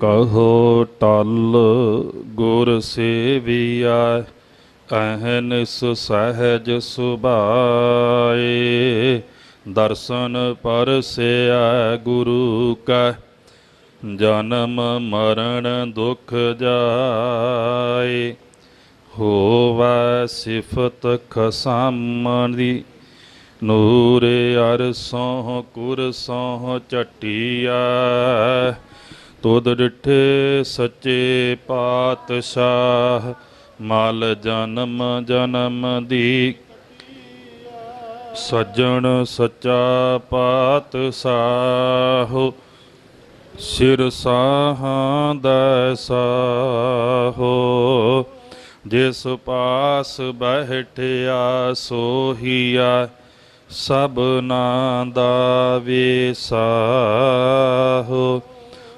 ਕਹੋ ਟਲ ਗੁਰ ਸੇਵੀਆ ਅਹਨਿਸ ਸਹਿਜ ਸੁਭਾਏ। ਦਰਸ਼ਨ ਪਰਸਿਆ ਗੁਰੂ ਕਾ, ਜਨਮ ਮਰਨ ਦੁਖ ਜਾਏ। ਹੋਵੈ ਸਿਫਤ ਖਸਮ ਦੀ ਨੂਰ ਅਰਸੋਂ ਕੁਰਸੋਂ ਚਟਿਆ ਤੁਧ ਡਿਠੇ ਸੱਚੇ ਪਾਤਸ਼ਾਹ, ਮਲ ਜਨਮ ਜਨਮ ਦੀ। ਸੱਜਣ ਸੱਚਾ ਪਾਤਸ਼ਾਹ, ਸਿਰ ਸਾਹਾਂ ਦਾ ਸਾਹੋ। ਜਿਸ ਪਾਸ ਬਹਿਠਿਆ, ਸੋਹੀਆ ਸਭਨਾ ਦਾ ਵਿਸਾਹੋ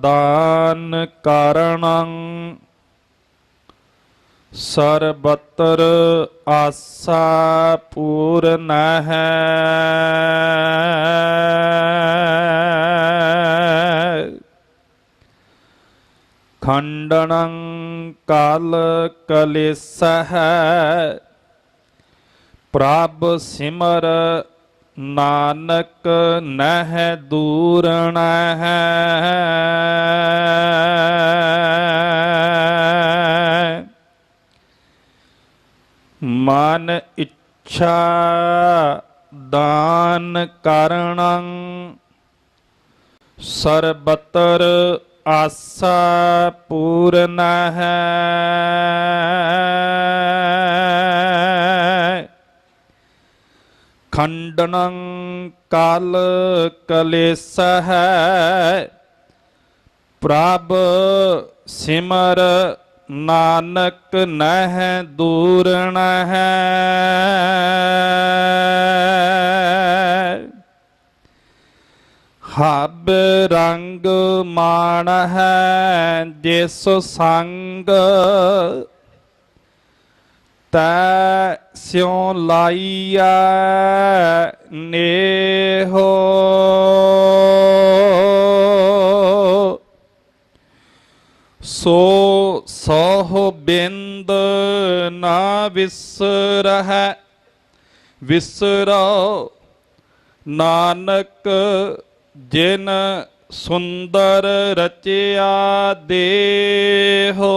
ਦਾਨ ਕਾਰਣੰ ਸਰਬਤਰ ਆਸਾ ਪੂਰਨ ਹੈ। ਖੰਡਨੰ ਕਾਲ ਕਲੇਸਹ ਸਿਮਰ ਨਾਨਕ ਨਹਿ ਦੂਰਣ ਹੈ। ਮਨ ਇੱਛਾ ਦਾਨ ਕਰਣੰ ਸਰਬਤਰ ਆਸਾ ਪੂਰਨ ਹੈ। ਖੰਡਨੰ ਕਾਲ ਕਲੇਸ ਹੈ ਪ੍ਰਭ ਸਿਮਰ ਨਾਨਕ ਨਹਿ ਦੂਰਣ ਹੈ ਹਬ ਰੰਗ ਮਾਣ ਹੈ ਜਿਸ ਸੰਗ ਤੈ ਸਿਉ ਲਾਈਆ ਨੇਹੋ। ਸੋ ਸੋਹ ਬਿੰਦ ਨਾ ਵਿਸਰਹਿ ਵਿਸਰੋ ਨਾਨਕ ਜਿਨ ਸੁੰਦਰ ਰਚਿਆ ਦੇਹੋ।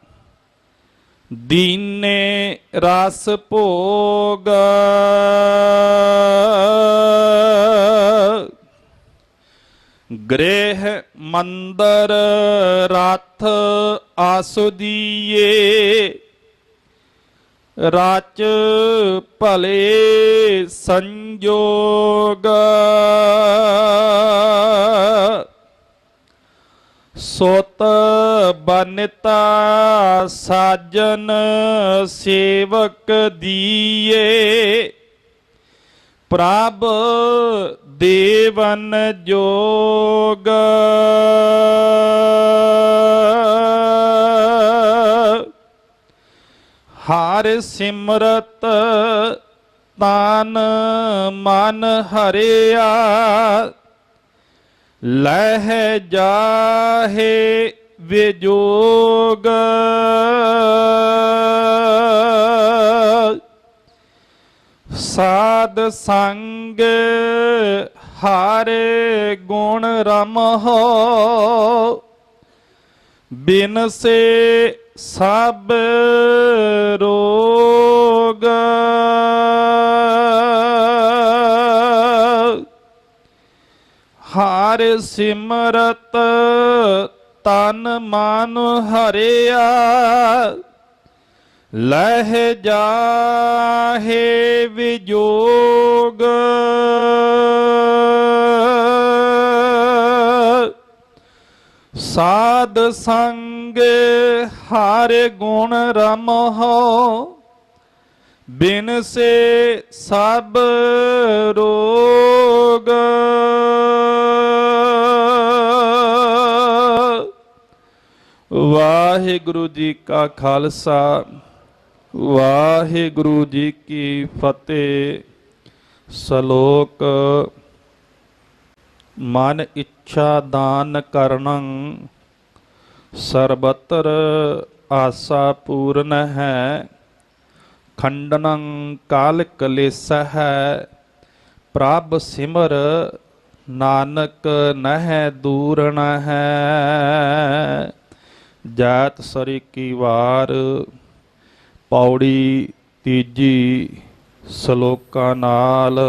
ਦੀਨੇ ਰਸ ਭੋਗ। ਗ੍ਰਹਿ ਮੰਦਰ ਰਥ ਆਸੁਦੀਏ। ਰਚ ਭਲੇ ਸੰਜੋਗ। ਸੁਤ ਬਨਤਾ ਸਾਜਨ ਸੇਵਕ ਦੀਏ। ਪ੍ਰਭ ਦੇਵਨ ਜੋਗ। ਹਰ ਸਿਮਰਤ ਤਾਨ ਮਨ ਹਰਿਆ। ਲਹਿ ਜਾਹੇ ਵਿਜੋਗ। ਸਾਧ ਸੰਗ ਹਾਰੇ ਗੁਣ ਰਮਹੁ। ਬਿਨ ਸੇ ਸਭ ਰੋਗ। ਹਰ ਸਿਮਰਤ ਤਨ ਮਨ ਹਰਿਆ, ਲਹਿ ਜਾਹੇ ਵਿਜੋਗ। ਸਾਧ ਸੰਗ ਹਰ ਗੁਣ ਰਮਹੁ, ਬਿਨ ਸੇ ਸਭ ਰੋਗ। ਵਾਹਿਗੁਰੂ ਜੀ ਕਾ ਖਾਲਸਾ, ਵਾਹਿਗੁਰੂ ਜੀ ਕੀ ਫਤਿਹ। ਸ਼ਲੋਕ, ਮਨ ਇੱਛਾ ਦਾਨ ਕਰਨੰ, ਸਰਬਤਰ ਆਸਾ ਪੂਰਨ ਹੈ। ਖੰਡਨੰ ਕਾਲ ਕਲੇਸ ਹੈ ਪ੍ਰਭ ਸਿਮਰ ਨਾਨਕ ਨਹਿ ਦੂਰਣ ਹੈ ਜਾਤ ਸਰੀ ਕੀ ਵਾਰ ਪੌੜੀ ਤੀਜੀ ਸ਼ਲੋਕਾਂ ਨਾਲ।